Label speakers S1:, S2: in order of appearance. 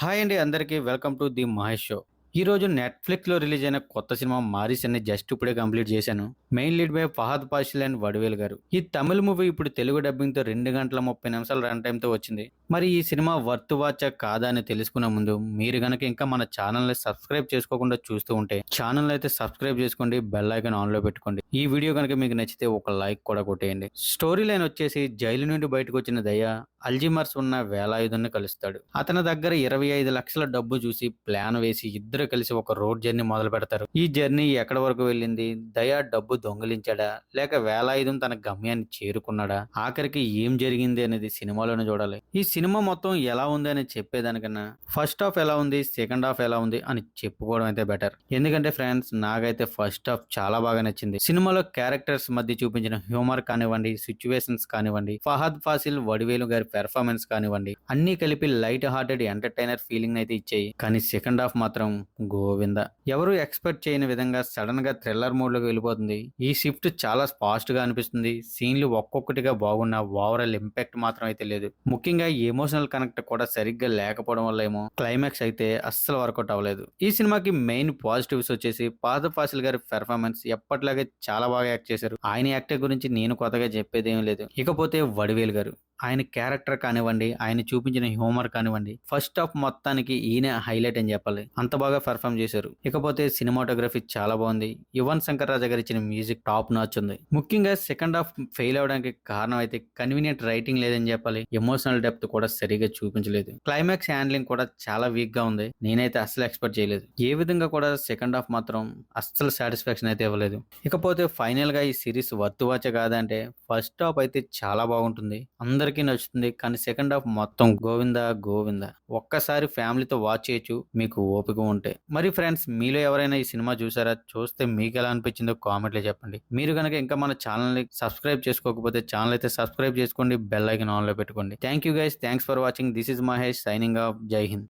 S1: Hi అండి అందరికీ. Welcome to the Mahesh show. ఈ రోజు నెట్ఫ్లిక్స్లో రిలీజ్ అయిన కొత్త సినిమా మారిస్ అని జస్ట్ ఇప్పుడే కంప్లీట్ చేశాను. Main lead by Fahadh Faasil and Vadivel గారు. ఈ తమిళ మూవీ ఇప్పుడు తెలుగు డబ్బింగ్తో రెండు గంటల ముప్పై నిమిషాల రన్ టైంతో వచ్చింది. మరి ఈ సినిమా వర్త్ వాచా కాదా అని తెలుసుకునే ముందు మీరు గనక ఇంకా మన ఛానల్ని సబ్స్క్రైబ్ చేసుకోకుండా చూస్తూ ఉంటే ఛానల్ అయితే సబ్స్క్రైబ్ చేసుకోండి బెల్ ఐకాన్ ఆన్లో పెట్టుకోండి. ఈ వీడియో కనుక మీకు నచ్చితే ఒక లైక్ కూడా కొట్టేయండి. స్టోరీ లైన్ వచ్చేసి జైలు నుండి బయటకు వచ్చిన దయ అల్జిమర్స్ ఉన్న వేలాయుధుని కలుస్తాడు. అతని దగ్గర ఇరవై ఐదు లక్షల డబ్బు చూసి ప్లాన్ వేసి ఇద్దరు కలిసి ఒక రోడ్ జర్నీ మొదలు పెడతారు. ఈ జర్నీ ఎక్కడి వరకు వెళ్ళింది? దయా డబ్బు దొంగిలించాడా? లేక వేలాయుధం తన గమ్యాన్ని చేరుకున్నాడా? ఆఖరికి ఏం జరిగింది అనేది సినిమాలోనే చూడాలి. ఈ సినిమా మొత్తం ఎలా ఉంది అని చెప్పేదానికన్నా ఫస్ట్ హాఫ్ ఎలా ఉంది? సెకండ్ హాఫ్ ఎలా ఉంది? అని చెప్పుకోవడం అయితే బెటర్. ఎందుకంటే ఫ్రెండ్స్ నాకైతే ఫస్ట్ హాఫ్ చాలా బాగా నచ్చింది. సినిమాలో క్యారెక్టర్స్ మధ్య చూపించిన హ్యూమర్ కానివ్వండి సిచ్యువేషన్స్ కానివ్వండి ఫహద్ ఫాసిల్ వడివేలు గారి పెర్ఫార్మెన్స్ కానివ్వండి అన్ని కలిపి లైట్ హార్టెడ్ ఎంటర్టైనర్ ఫీలింగ్ అయితే ఇచ్చాయి. కానీ సెకండ్ హాఫ్ మాత్రం గోవింద. ఎవరు ఎక్స్పెక్ట్ చేయని విధంగా సడన్గా థ్రిల్లర్ మోడ్లోకి వెళ్ళిపోతుంది. ఈ షిఫ్ట్ చాలా ఫాస్ట్గా అనిపిస్తుంది. సీన్లు ఒక్కొక్కటిగా బాగున్న ఓవరాల్ ఇంపాక్ట్ మాత్రం అయితే లేదు. ముఖ్యంగా ఎమోషనల్ కనెక్ట్ కూడా సరిగ్గా లేకపోవడం వల్ల ఏమో క్లైమాక్స్ అయితే అస్సలు వర్కౌట్ అవ్వలేదు. ఈ సినిమాకి మెయిన్ పాజిటివ్స్ వచ్చేసి పాద ఫాసిల్ గారి పెర్ఫార్మెన్స్ ఎప్పటిలాగే చాలా బాగా యాక్ట్ చేశారు. ఆయన యాక్టర్ గురించి నేను కొత్తగా చెప్పేది ఏం లేదు. ఇకపోతే వడివేలు గారు. ఆయన క్యారెక్టర్ కానివ్వండి ఆయన చూపించిన హ్యూమర్ కానివ్వండి ఫస్ట్ హాఫ్ మొత్తానికి ఈయన హైలైట్ అని చెప్పాలి. అంత బాగా పెర్ఫామ్ చేశారు. ఇకపోతే సినిమాటోగ్రఫీ చాలా బాగుంది. యువన్ శంకర్ రాజా గారు ఇచ్చిన మ్యూజిక్ టాప్ నాచ్ ఉంది. ముఖ్యంగా సెకండ్ హాఫ్ ఫెయిల్ అవడానికి కారణం అయితే కన్వీనియంట్ రైటింగ్ లేదని చెప్పాలి. ఎమోషనల్ డెప్త్ కూడా సరిగా చూపించలేదు. క్లైమాక్స్ హ్యాండ్లింగ్ కూడా చాలా వీక్గా ఉంది. నేనైతే అస్సలు ఎక్స్పెక్ట్ చేయలేదు. ఏ విధంగా కూడా సెకండ్ హాఫ్ మాత్రం అస్సలు సాటిస్ఫాక్షన్ అయితే ఇవ్వలేదు. ఇకపోతే ఫైనల్గా ఈ సిరీస్ వర్తువాచ కాదంటే ఫస్ట్ హాఫ్ అయితే చాలా బాగుంటుంది. అందరికీ నచ్చుతుంది. కానీ సెకండ్ హాఫ్ మొత్తం గోవింద గోవింద. ఒక్కసారి ఫ్యామిలీతో వాచ్ చేయొచ్చు. మీకు ఓపిక ఉంటే. మరి ఫ్రెండ్స్ మీలో ఎవరైనా ఈ సినిమా చూసారా? చూస్తే మీకు ఎలా అనిపించిందో కామెంట్లో చెప్పండి. మీరు కనుక ఇంకా మన ఛానల్ని సబ్స్క్రైబ్ చేసుకోకపోతే ఛానల్ అయితే సబ్స్క్రైబ్ చేసుకోండి. బెల్ ఐకన్ ఆన్లో పెట్టుకోండి. Thank you guys. Thanks for watching. This is Mahesh signing off. Jai Hind.